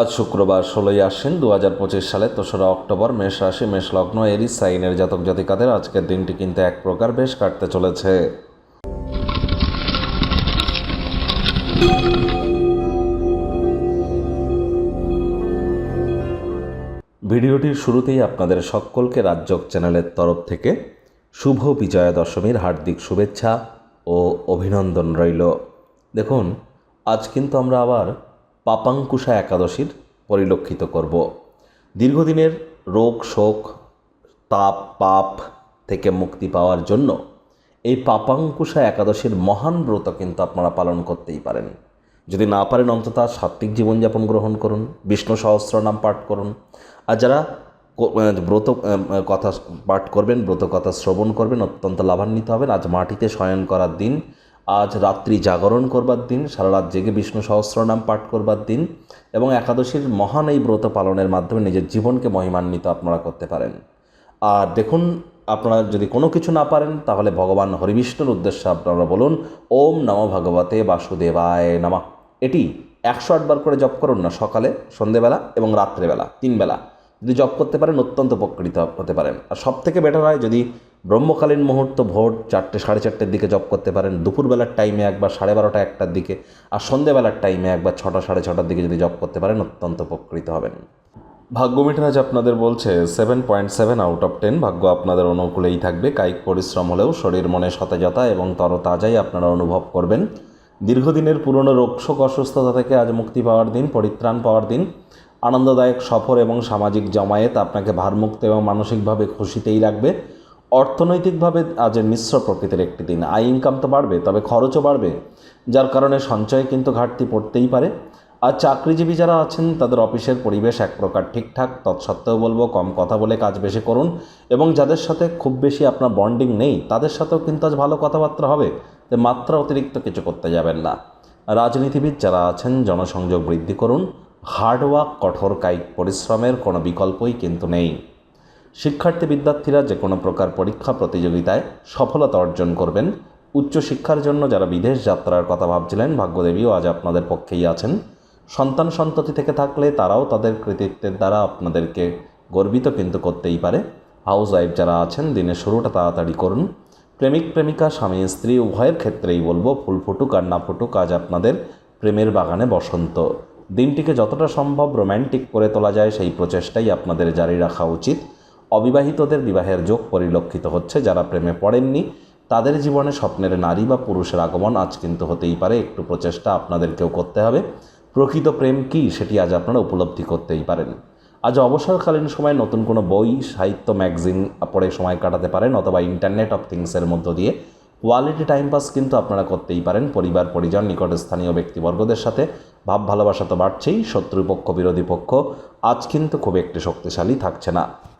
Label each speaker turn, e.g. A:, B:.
A: আজ শুক্রবার ষোলোই আশ্বিন দু হাজার পঁচিশ সালে তেসরা অক্টোবর মেষ রাশি, মেষ লগ্ন এরিস সাইনের জাতক জাতিকাদের আজকের দিনটি কিন্তু এক প্রকার বেশ কাটতে চলেছে। ভিডিওটির শুরুতেই আপনাদের সকলকে রাজ্যক চ্যানেলের তরফ থেকে শুভ বিজয়া দশমীর হার্দিক শুভেচ্ছা ও অভিনন্দন রইল। দেখুন, আজ কিন্তু আমরা আবার পাপাঙ্কুশা একাদশীর পরিলক্ষিত করব। দীর্ঘদিনের রোগ, শোক, তাপ, পাপ থেকে মুক্তি পাওয়ার জন্য এই পাপাঙ্কুশা একাদশীর মহান ব্রত কিন্তু আপনারা পালন করতেই পারেন। যদি না পারেন অন্তত সাত্ত্বিক জীবনযাপন গ্রহণ করুন, বিষ্ণু সহস্র নাম পাঠ করুন। আর যারা ব্রত কথা পাঠ করবেন, ব্রত কথা শ্রবণ করবেন, অত্যন্ত লাভান্বিত হবেন। আজ মাটিতে শয়ন করার দিন আজ রাত্রি জাগরণ করবার দিন, সারা রাত জেগে বিষ্ণু সহস্র নাম পাঠ করবার দিন এবং একাদশীর মহান এই ব্রত পালনের মাধ্যমে নিজের জীবনকে মহিমান্বিত আপনারা করতে পারেন। আর দেখুন, আপনারা যদি কোনো কিছু না পারেন, তাহলে ভগবান হরিবিষ্ণুর উদ্দেশ্যে আপনারা বলুন, ওম নম ভগবতে বাসুদেবায় নমঃ। এটি একশো আটবার করে জপ করুন না, সকালে, সন্ধেবেলা এবং রাত্রেবেলা তিন বেলা যদি জপ করতে পারেন, অত্যন্ত উপকৃত হতে পারেন। আর সব থেকে বেটার হয় যদি ব্রহ্মকালীন মুহূর্ত ভোর চারটে, সাড়ে চারটের দিকে জপ করতে পারেন। দুপুরবেলার টাইমে একবার সাড়ে বারোটা একটার দিকে আর সন্ধেবেলার টাইমে একবার ছটা, সাড়ে ছটার দিকে যদি জপ করতে পারেন, অত্যন্ত উপকৃত হবেন। ভাগ্য আজ আপনাদের বলছে seven point seven out of ten ভাগ্য আপনাদের অনুকূলেই থাকবে। কায়িক পরিশ্রম হলেও শরীর মনে সতেজতা এবং তরতাজাই আপনারা অনুভব করবেন। দীর্ঘদিনের পুরনো রোগশোক অসুস্থতা থেকে আজ মুক্তি পাওয়ার দিন, পরিত্রাণ পাওয়ার দিন। আনন্দদায়ক সফর এবং সামাজিক জমায়েত আপনাকে ভারমুক্ত এবং মানসিকভাবে খুশিতেই রাখবে। অর্থনৈতিকভাবে আজের মিশ্র প্রকৃতির একটি দিন। আয় ইনকাম তো বাড়বে, তবে খরচও বাড়বে, যার কারণে সঞ্চয়ে কিন্তু ঘাটতি পড়তেই পারে। আর চাকরিজীবী যারা আছেন, তাদের অফিসের পরিবেশ এক প্রকার ঠিকঠাক, তৎসত্ত্বেও বলব, কম কথা বলে কাজ বেশি করুন। এবং যাদের সাথে খুব বেশি আপনার বন্ডিং নেই, তাদের সাথেও কিন্তু আজ ভালো কথাবার্তা হবে মাত্রা অতিরিক্ত কিছু করতে যাবেন না। রাজনীতিবিদ যারা আছেন, জনসংযোগ বৃদ্ধি করুন। হার্ডওয়ার্ক কঠোর কায়িক পরিশ্রমের কোনো বিকল্পই কিন্তু নেই। শিক্ষার্থী বিদ্যার্থীরা যে কোনো প্রকার পরীক্ষা প্রতিযোগিতায় সফলতা অর্জন করবেন। উচ্চশিক্ষার জন্য যারা বিদেশ যাত্রার কথা ভাবছিলেন, ভাগ্যদেবীও আজ আপনাদের পক্ষেই আছেন। সন্তান সন্ততি থেকে থাকলে তারাও তাদের কৃতিত্বের দ্বারা আপনাদেরকে গর্বিত কিন্তু করতেই পারে। হাউস ওয়াইফ যারা আছেন, দিনের শুরুটা তাড়াতাড়ি করুন। প্রেমিক, প্রেমিকা, স্বামী, স্ত্রী, উভয়ের ক্ষেত্রেই বলব, ফুল ফুটুক আর না ফুটুক, আজ আপনাদের প্রেমের বাগানে বসন্ত। দিনটিকে যতটা সম্ভব রোম্যান্টিক করে তোলা যায়, সেই প্রচেষ্টাই আপনাদের জারি রাখা উচিত। অবিবাহিতদের বিবাহের যোগ পরিলক্ষিত হচ্ছে, যারা প্রেমে পড়েননি, তাদের জীবনে স্বপ্নের নারী বা পুরুষের আগমন আজ কিন্তু হতেই পারে, একটু প্রচেষ্টা আপনাদেরকেও করতে হবে। প্রকৃত প্রেম কী, সেটি আজ আপনারা উপলব্ধি করতেই পারেন। আজ অবসরকালীন সময় নতুন কোনো বই, সাহিত্য ম্যাগাজিন পড়ে সময় কাটাতে পারেন, অথবা ইন্টারনেট অফ থিংসের মধ্য দিয়ে। কোয়ালিটি টাইম পাস কিন্তু আপনারা করতেই পারেন, পরিবার, পরিজন, নিকটস্থানীয় ব্যক্তিবর্গদের সাথে। ভাব ভালোবাসা তো বাড়ছেই, শত্রুপক্ষ, বিরোধী পক্ষ, আজ কিন্তু খুব একটি শক্তিশালী থাকছে না।